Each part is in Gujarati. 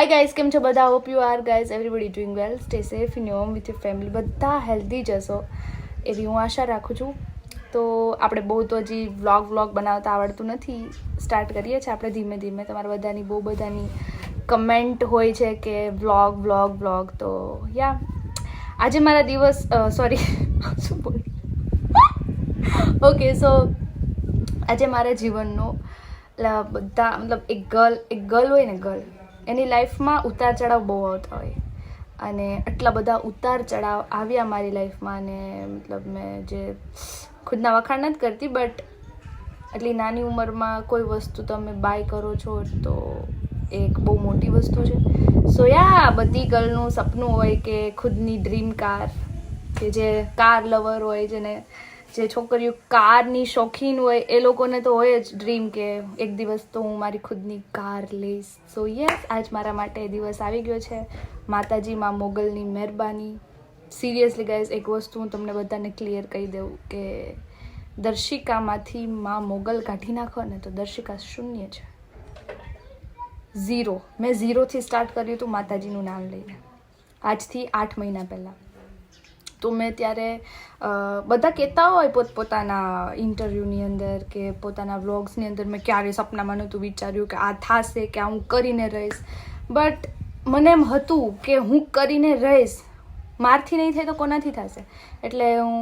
હાય ગાઈઝ કેમ છો બધા? Hope you are guys everybody doing well stay safe in home with your family બધા હેલ્ધી જશો એવી હું આશા રાખું છું. તો આપણે બહુ તો હજી વ્લોગ વ્લોગ બનાવતા આવડતું નથી. સ્ટાર્ટ કરીએ છીએ આપણે ધીમે ધીમે. તમારા બધાની બહુ બધાની કમેન્ટ હોય છે કે વ્લોગ વ્લોગ વ્લોગ તો યા આજે મારા દિવસ સોરી શું બોલ? ઓકે સો આજે મારા જીવનનો બધા, મતલબ એક ગર્લ એક ગર્લ હોય ને ગર્લ એની લાઈફમાં ઉતાર ચઢાવ બહુ આવતા હોય. અને આટલા બધા ઉતાર ચઢાવ આવ્યા મારી લાઈફમાં અને મતલબ મેં જે ખુદના વખાણ નથી કરતી બટ આટલી નાની ઉંમરમાં કોઈ વસ્તુ તમે બાય કરો છો તો એક બહુ મોટી વસ્તુ છે. સો યા બધી ગર્લનું સપનું હોય કે ખુદની ડ્રીમ કાર કે જે કાર લવર હોય જેને જે છોકરીઓ કારની શોખીન હોય, એ લોકોને તો હોય જ ડ્રીમ કે એક દિવસ તો હું મારી ખુદની કાર લઈશ. સો યસ આજ મારા માટે એ દિવસ આવી ગયો છે. માતાજી માં મોગલની મહેરબાની. સિરિયસલી ગાઈઝ એક વસ્તુ હું તમને બધાને ક્લિયર કહી દઉં કે દર્શિકામાંથી માં મોગલ કાઢી નાખો ને તો દર્શિકા શૂન્ય છે. ઝીરો મેં ઝીરોથી સ્ટાર્ટ કર્યું હતું માતાજીનું નામ લઈને. આજથી આઠ મહિના પહેલાં. તો મેં ત્યારે બધા કહેતા હોય પોતપોતાના ઇન્ટરવ્યૂની અંદર કે પોતાના વ્લોગ્સની અંદર મેં ક્યારે સપનામાં નહોતું વિચાર્યું કે આ થશે કે આ હું કરીને રહીશ. બટ મને એમ હતું કે હું કરીને રહીશ. મારથી નહીં થાય તો કોનાથી થશે? એટલે હું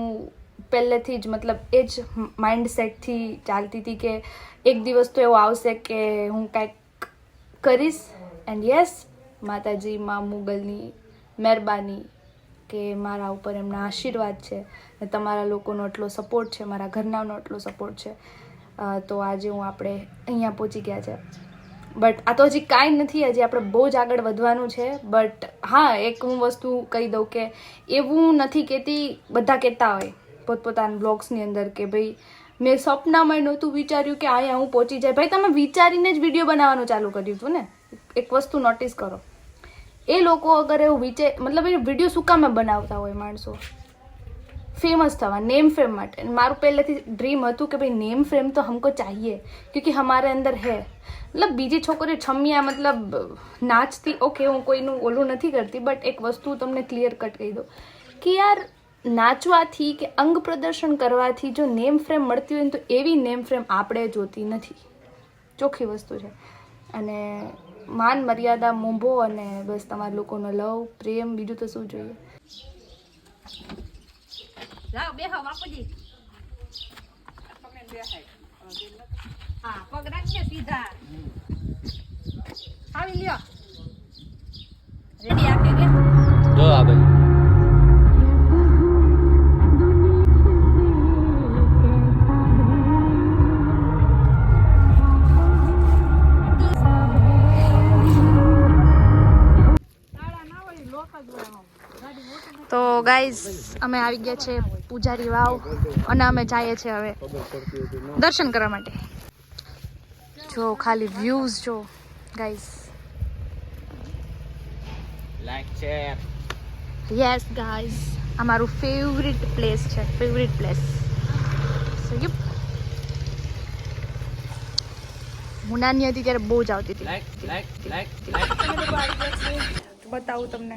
પહેલેથી જ મતલબ એ જ માઇન્ડસેટથી ચાલતી હતી કે એક દિવસ તો એવો આવશે કે હું કાંઈક કરીશ. એન્ડ યસ માતાજી, મા, મુગલની મહેરબાની કે મારા ઉપર એમના આશીર્વાદ છે ને તમારા લોકોનો એટલો સપોર્ટ છે, મારા ઘરનાનો એટલો સપોર્ટ છે. તો આજે હું આપણે અહીંયા પહોંચી ગયા છે. બટ આ તો હજી કાંઈ નથી, હજી આપણે બહુ જ આગળ વધવાનું છે. બટ હા, એક હું વસ્તુ કહી દઉં કે એવું નથી કહેતી, બધા કહેતા હોય પોતપોતાના બ્લોગ્સની અંદર કે ભાઈ, મેં સપનામાં નહોતું વિચાર્યું કે અહીંયા હું પહોંચી જાય. ભાઈ, તમે વિચારીને જ વીડિયો બનાવવાનું ચાલુ કર્યું હતું ને. એક વસ્તુ નોટિસ કરો. એ લોકો અગર એવું વિચાર મતલબ એ વિડીયો શું કામે બનાવતા હોય માણસો ફેમસ થવા નેમ ફેમ માટે અને મારું પહેલેથી ડ્રીમ હતું કે ભાઈ નેમ ફેમ તો हमको चाहिए क्योंकि हमारे अंदर है મતલબ બીજી છોકરીઓ છમિયા મતલબ નાચતી ઓકે હું કોઈનું ઓલું નથી કરતી બટ એક વસ્તુ તમને ક્લિયર કટ કહી દઉં કે યાર નાચવાથી કે અંગ પ્રદર્શન કરવાથી જો નેમ ફ્રેમ મળતી હોય ને તો એવી નેમ ફ્રેમ આપણે જોતી નથી ચોખ્ખી વસ્તુ છે અને માન, મર્યાદા મોંભો અને બસ તમારા લોકોનો લવ, પ્રેમ, બીજું તો શું જોઈએ? લાવ બે હા બાપુજી. હા, પગ રાખજે સીધા. ગાઈઝ અમે આવી ગયા છે પૂજારી વાવ અને અમે જઈએ છીએ હવે દર્શન કરવા માટે. જો ખાલી વ્યૂઝ જો guys like share yes guys અમારું ફેવરિટ પ્લેસ છે ફેવરિટ પ્લેસ સો યુપ હું નાની હતી ત્યારે બહુ જ આવતી હતી. બતાવું તમને.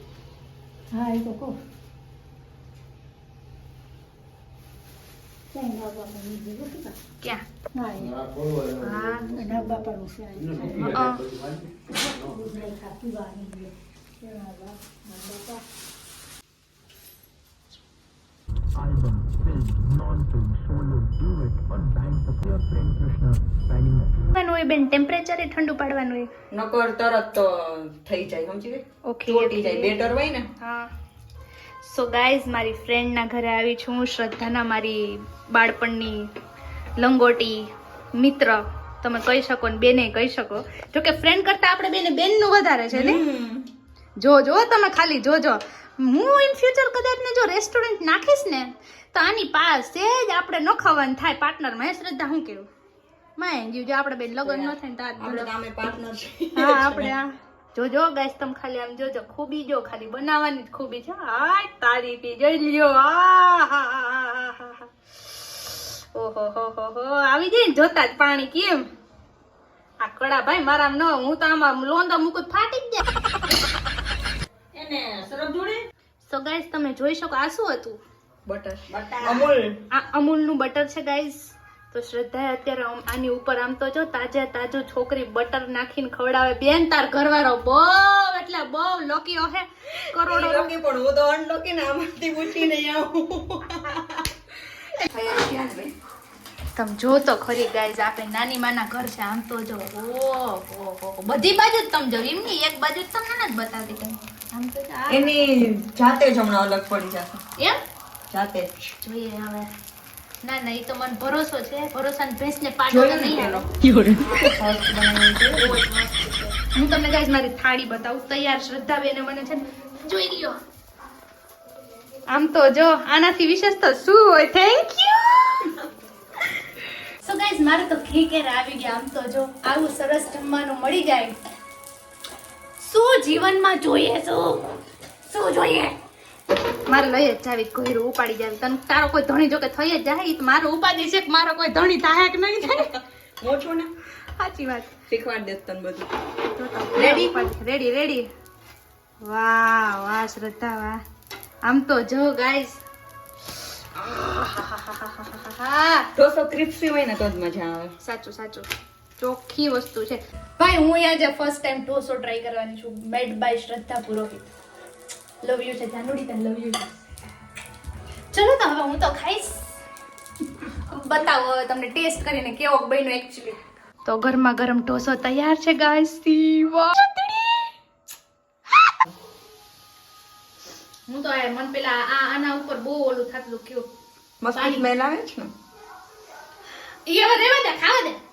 હા એ તો ના બાપાનું હોય બેન ટેમ્પરેચર એ ઠંડુ પાડવાનું હોય નકર તરત તો થઈ જાય સમજી ગઈ? ઓકે ચોટી જાય બેટર હોય ને? હા. સો ગાઈઝ મારી ફ્રેન્ડના ઘરે આવી છું. હું શ્રદ્ધાના મારી બાળપણની લંગોટી મિત્ર. તમે કહી શકો ને બેને કહી શકો. જો કે ફ્રેન્ડ કરતા આપણે બેને બેનનું વધારે છે ને? જો જો તમે ખાલી જોજો. હું ઇન ફ્યુચર કદાચ ને જો રેસ્ટોરન્ટ નાખીશ ને તો આની પાસે જ આપણે ન ખાવાનું થાય. પાર્ટનરમાં હે શ્રદ્ધા શું કેવું? માં જો આપણે બેન લગ્ન ન થાય તો આજ ભલે. હા આપણે આ જોજો ગાઈસ તમે ખાલી આમ જોજો. ખૂબી જો ખાલી બનાવવાની જ ખૂબી છે. હાય તારી પી જોઈ લ્યો. આ હા હા હા હા હા ઓહો હો હો હો. આવી જઈને ને જોતા જ પાણી કેમ? આ કડા ભાઈ મારા ન હું તો આમાં મૂકું તો ફાટી જ જાય. ગાઈસ તમે જોઈ શકો આ શું હતું? બટર. આ અમૂલનું બટર છે ગાઈસ તો શ્રદ્ધાએ અત્યારે આની ઉપર આમ તો જો તાજે તાજો છોકરી બટર નાખીને ખવડાવે. બેન તાર ઘરવાળો બહુ એટલે બહુ લોકી ઓહે કરોડો પણ હું તો અનલોકી ને આમાંથી પૂછીને તમે જો તો ખરી ગાઈઝ આપણે નાની માના ઘર છે આમ તો જો ઓ બધી બાજુ જ તમે જો એમની એક બાજુ જ તમને નથી બતાવી તમે. આમ તો એની જાતે જ હમણાં અલગ પડી જશે. એમ? જાતે જોઈએ હવે. ના ના એ તો મને ભરોસો છે. ભરોસાની ભેંસને પાડો નહીં હું તમને ગાઈઝ મારી થાળી બતાવું. તૈયાર શ્રદ્ધાબેને મને છે જોઈ લ્યો. આમ તો જો આનાથી વિશેષ તો શું હોય? થેન્ક યુ સો ગાઈઝ મારે તો ઘી કેર આવી ગયા. આમ તો જો આવું સરસ જમવાનું મળી જાય. શું જીવનમાં જોઈએ શું? શું જોઈએ? મારે લઈ જ જાવી કોઈરું ઉપાડી જાવી. તને તારો કોઈ ધણી જો કે થઈ જ જાય તો મારો ઉપાડી છે કે મારો કોઈ ધણી થાય કે નહીં થાય? મોટું ને? સાચી વાત. શીખવાડ દે તને બધું. રેડી રેડી રેડી વાહ વાહ શ્રદ્ધા વાહ. આમ તો જો ગાઈસ ઢોસો ક્રિસ્પી હોય ને તો જ મજા આવે. સાચું સાચું. ચોખ્ખી વસ્તુ છે. ભાઈ હું આજે ફર્સ્ટ ટાઈમ ઢોસો ટ્રાય કરવાની છું મેડ બાય શ્રદ્ધા પુરોહિત. લવ યુ છે જાનુડી તને લવ યુ છે ચલો તો હવે હું તો ખાઈશ. બતાવો હવે તમને ટેસ્ટ કરીને કેવો બન્યો એકચ્યુઅલી તો ગરમા ગરમ ઢોસો તૈયાર છે ગાઈસ વાહ હું તો આ મન પેલા આ આના ઉપર બહુ ઓલું થતું કયો. મસ્ત સ્મેલ આવે છે ને? રેવા દે ખાવા દે.